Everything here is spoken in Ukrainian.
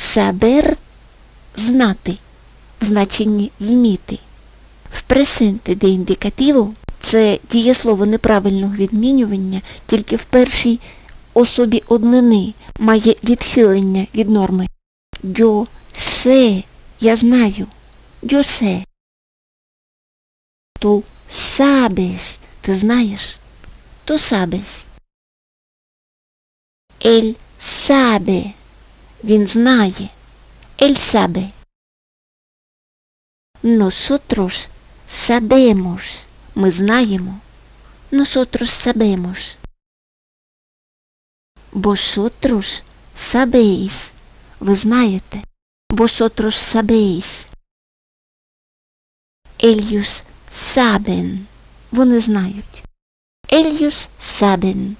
Saber – знати, в значенні вміти. В пресенте де індикативу це дієслово неправильного відмінювання тільки в першій особі однини має відхилення від норми. Yo sé, я знаю. Yo sé. Tú sabes, ти знаєш. Tú sabes. Él sabe, він знає. Él sabe. Nosotros sabemos, ми знаємо. Nosotros sabemos. Vosotros sabéis, ви знаєте. Vosotros sabéis. Ellos saben, вони знають. Ellos saben.